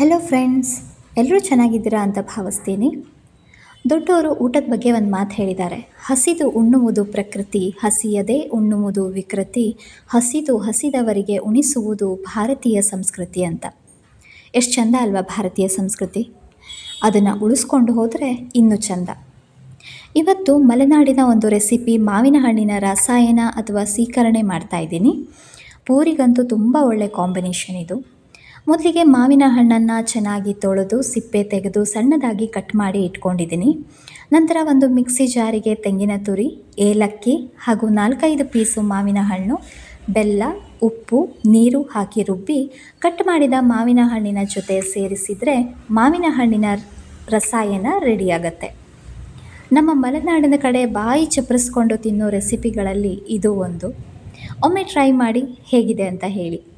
Hello friends ಎಲ್ಲರೂ ಚೆನ್ನಾಗಿದ್ದೀರಾ ಅಂತ ಭಾವಿಸ್ತೀನಿ. ದೊಡ್ಡವರು ಊಟದ ಬಗ್ಗೆ ಒಂದು ಮಾತು ಹೇಳಿದ್ದಾರೆ. ಹಸಿದು ಉಣ್ಣುವುದು ಪ್ರಕೃತಿ, ಹಸಿಯದೆ ಉಣ್ಣುವುದು ವಿಕೃತಿ, ಹಸಿದು ಹಸಿದವರಿಗೆ ಉಣಿಸುವುದು ಭಾರತೀಯ ಸಂಸ್ಕೃತಿ ಅಂತ. ಎಷ್ಟು ಚಂದ ಅಲ್ವಾ ಭಾರತೀಯ ಸಂಸ್ಕೃತಿ? ಅದನ್ನು ಉಳಿಸ್ಕೊಂಡು ಹೋದರೆ ಇನ್ನೂ ಚಂದ. ಇವತ್ತು ಮಲೆನಾಡಿನ ಒಂದು ರೆಸಿಪಿ ಮಾವಿನ ಹಣ್ಣಿನ ರಸಾಯನ ಅಥವಾ ಸೀಕರಣೆ ಮಾಡ್ತಾ ಇದ್ದೀನಿ. ಪೂರಿಗಂತೂ ತುಂಬ ಒಳ್ಳೆ ಕಾಂಬಿನೇಷನ್ ಇದು. ಮೊದಲಿಗೆ ಮಾವಿನ ಹಣ್ಣನ್ನು ಚೆನ್ನಾಗಿ ತೊಳೆದು ಸಿಪ್ಪೆ ತೆಗೆದು ಸಣ್ಣದಾಗಿ ಕಟ್ ಮಾಡಿ ಇಟ್ಕೊಂಡಿದ್ದೀನಿ. ನಂತರ ಒಂದು ಮಿಕ್ಸಿ ಜಾರಿಗೆ ತೆಂಗಿನ ತುರಿ, ಏಲಕ್ಕಿ ಹಾಗೂ ನಾಲ್ಕೈದು ಪೀಸು ಮಾವಿನ ಹಣ್ಣು, ಬೆಲ್ಲ, ಉಪ್ಪು, ನೀರು ಹಾಕಿ ರುಬ್ಬಿ ಕಟ್ ಮಾಡಿದ ಮಾವಿನ ಹಣ್ಣಿನ ಜೊತೆ ಸೇರಿಸಿದರೆ ಮಾವಿನ ಹಣ್ಣಿನ ರಸಾಯನ ರೆಡಿಯಾಗತ್ತೆ. ನಮ್ಮ ಮಲೆನಾಡಿನ ಕಡೆ ಬಾಯಿ ಚಪ್ಪರಿಸ್ಕೊಂಡು ತಿನ್ನೋ ರೆಸಿಪಿಗಳಲ್ಲಿ ಇದು ಒಂದು. ಒಮ್ಮೆ ಟ್ರೈ ಮಾಡಿ ಹೇಗಿದೆ ಅಂತ ಹೇಳಿ.